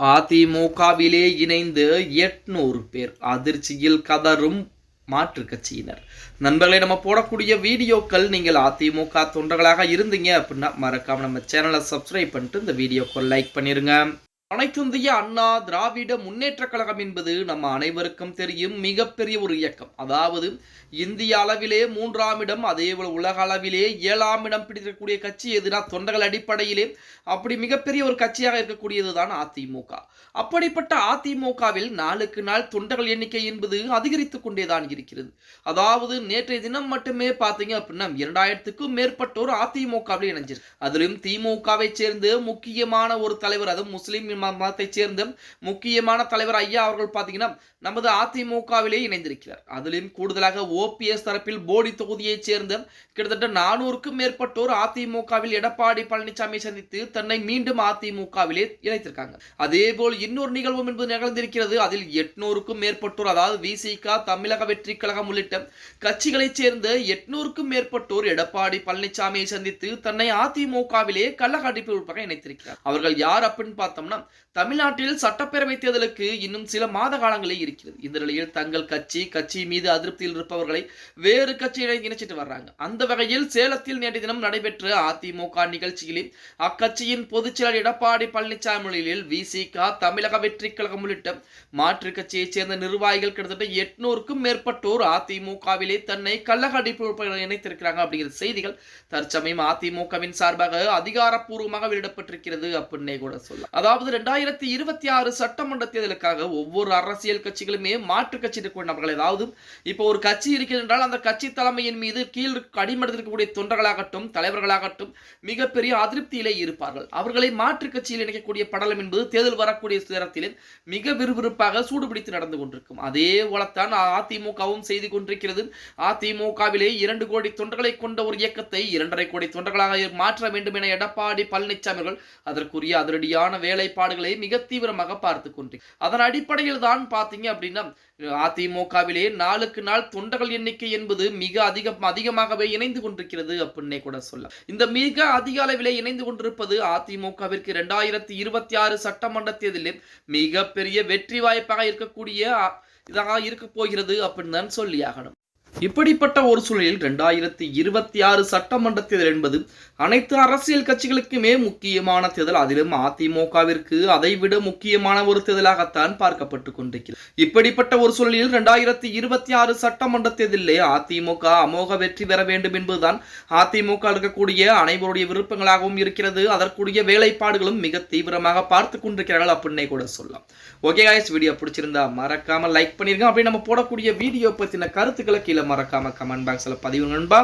அதிமுகவிலே இணைந்து எட்நூறு பேர் அதிர்ச்சியில் கதரும் மாற்று கட்சியினர். நண்பர்களை நம்ம போடக்கூடிய வீடியோக்கள் நீங்கள் அதிமுக தொண்டர்களாக இருந்தீங்க அப்படின்னா மறக்காம நம்ம சேனலை சப்ஸ்கிரைப் பண்ணிட்டு இந்த வீடியோக்கள் லைக் பண்ணிருங்க. அனைத்திந்திய அண்ணா திராவிட முன்னேற்ற கழகம் என்பது நம்ம அனைவருக்கும் தெரியும் மிகப்பெரிய ஒரு இயக்கம். அதாவது இந்திய அளவிலே மூன்றாம் இடம் அதே போல உலக அளவிலே ஏழாம் இடம் பிடித்திருக்கக்கூடிய கட்சி எதுனா தொண்டர்கள் அடிப்படையிலே அப்படி மிகப்பெரிய ஒரு கட்சியாக இருக்கக்கூடியது தான் அதிமுக. அப்படிப்பட்ட அதிமுகவில் நாளுக்கு நாள் தொண்டர்கள் எண்ணிக்கை என்பது அதிகரித்துக் கொண்டேதான் இருக்கிறது. அதாவது நேற்றைய தினம் மட்டுமே பார்த்தீங்க அப்படின்னா இரண்டாயிரத்துக்கும் மேற்பட்டோர் அதிமுகவில் இணைஞ்சிருக்கு அதிலும் திமுகவை சேர்ந்து முக்கியமான ஒரு தலைவர் அதுவும் முஸ்லீம் மதத்தைச் சேர்ந்த முக்கியமான தலைவர் ஐயா அவர்கள் பார்த்தீங்கன்னா நமது அதிமுகவிலே இணைந்திருக்கிறார். அதிலும் கூடுதலாக ஓபிஎஸ் தரப்பில் போடி தொகுதியைச் சேர்ந்த கிட்டத்தட்ட நானூறுக்கும் மேற்பட்டோர் அதிமுகவில் எடப்பாடி பழனிசாமி சந்தித்து தன்னை மீண்டும் அதிமுகவிலே இணைத்திருக்காங்க. அதேபோல் இன்னொரு நிகழ்வும் என்பது நிகழ்ந்திருக்கிறது. அதில் எட்நூறுக்கும் மேற்பட்டோர் அதாவது விசிக தமிழக வெற்றி கழகம் உள்ளிட்ட கட்சிகளைச் சேர்ந்த எட்நூறுக்கும் மேற்பட்டோர் எடப்பாடி பழனிசாமியை சந்தித்து தன்னை அதிமுகவிலே கள்ளக்கடிப்பு உட்பக இணைத்திருக்கிறார். அவர்கள் யார் அப்படின்னு பார்த்தோம்னா தமிழ்நாட்டில் சட்டப்பேரவை தேர்தலுக்கு இன்னும் சில மாத காலங்களே இருக்கிறது. இந்த நிலையில் தங்கள் கட்சி கட்சி மீது அதிருப்தியில் இருப்பவர்களை வேறு கட்சியினை இணைச்சிட்டு வர்றாங்க. அந்த வகையில் சேலத்தில் நேற்று தினம் நடைபெற்ற அதிமுக நிகழ்ச்சியில் அக்கட்சியின் பொதுச்செயலர் எடப்பாடி பழனிசாமி முன்னிலையில் விசிக தமிழக வெற்றி கழகம் உள்ளிட்ட மாற்று கட்சியைச் சேர்ந்த நிர்வாகிகள் கிட்டத்தட்ட எட்நூறுக்கும் மேற்பட்டோர் அதிமுகவிலே தன்னை கள்ளக அடிப்பு இணைத்திருக்கிறாங்க அப்படிங்கிற செய்திகள் தற்சமயம் அதிமுகவின் சார்பாக அதிகாரப்பூர்வமாக வெளியிடப்பட்டிருக்கிறது அப்படின்னே கூட சொல்லலாம். அதாவது ரெண்டாயிரத்தி இருபத்தி ஆறு சட்டமன்ற தேர்தலுக்காக ஒவ்வொரு அரசியல் கட்சிகளுமே மாற்று கட்சி இருக்கக்கூடிய நபர்கள். ஏதாவது இப்போ ஒரு கட்சி இருக்கிறது என்றால் அந்த கட்சி தலைமையின் மீது கீழ் அடிமட்டத்தில் இருக்கக்கூடிய தொண்டர்களாகட்டும் தலைவர்களாகட்டும் மிகப்பெரிய அதிருப்தியிலே இருப்பார்கள். அவர்களை மாற்று கட்சியில் இணைக்கக்கூடிய படலம் என்பது தேர்தல் வரக்கூடிய நேரத்தில் மிக விறுவிறுப்பாக சூடுபிடித்து நடந்து கொண்டிருக்கும். அதே போலத்தான் அதிமுகவும் செய்து கொண்டிருக்கிறது. அதிமுகவிலே இரண்டு கோடி தொண்டர்களை கொண்ட ஒரு இயக்கத்தை இரண்டரை கோடி தொண்டர்களாக மாற்ற வேண்டும் என எடப்பாடி பழனிசாமி அவர்கள் அதற்குரிய அதிரடியான வேலைப்பாடு செயல்பாடுகளை மிக தீவிரமாக பார்த்து கொண்டிருக்கிறார் அதன் அடிப்படையில் தான் பார்த்தீங்க அப்படின்னா அதிமுகவிலே நாளுக்கு நாள் தொண்டர்கள் எண்ணிக்கை என்பது மிக அதிகம் அதிகமாகவே இணைந்து கொண்டிருக்கிறது அப்படின்னே கூட சொல்லலாம். இந்த மிக அதிக அளவிலே இணைந்து கொண்டிருப்பது அதிமுகவிற்கு இரண்டாயிரத்தி இருபத்தி ஆறு சட்டமன்ற தேர்தலில் மிகப்பெரிய வெற்றி வாய்ப்பாக இருக்கக்கூடிய இதாக இருக்க போகிறது அப்படின்னு தான் சொல்லி ஆகணும். இப்படிப்பட்ட ஒரு சூழலில் ரெண்டாயிரத்தி இருபத்தி ஆறு சட்டமன்ற தேர்தல் என்பது அனைத்து அரசியல் கட்சிகளுக்குமே முக்கியமான தேர்தல். அதிலும் அதிமுகவிற்கு அதைவிட முக்கியமான ஒரு தேர்தலாகத்தான் பார்க்கப்பட்டு கொண்டிருக்கிறது. இப்படிப்பட்ட ஒரு சூழலில் ரெண்டாயிரத்தி இருபத்தி ஆறு சட்டமன்ற தேர்தலிலே அதிமுக அமோக வெற்றி பெற வேண்டும் என்பதுதான் அதிமுக இருக்கக்கூடிய அனைவருடைய விருப்பங்களாகவும் இருக்கிறது. அதற்குரிய வேலைப்பாடுகளும் மிக தீவிரமாக பார்த்து கொண்டிருக்கிறார்கள் அப்படின்னே கூட சொல்லலாம். ஓகே guys வீடியோ பிடிச்சிருந்தா மறக்காம லைக் பண்ணிருங்க. அப்படி நம்ம போடக்கூடிய வீடியோ பத்தின கருத்துக்களை கீழே மறக்காம கமெண்ட் பாக்ஸ்ல பதிவு நண்பா.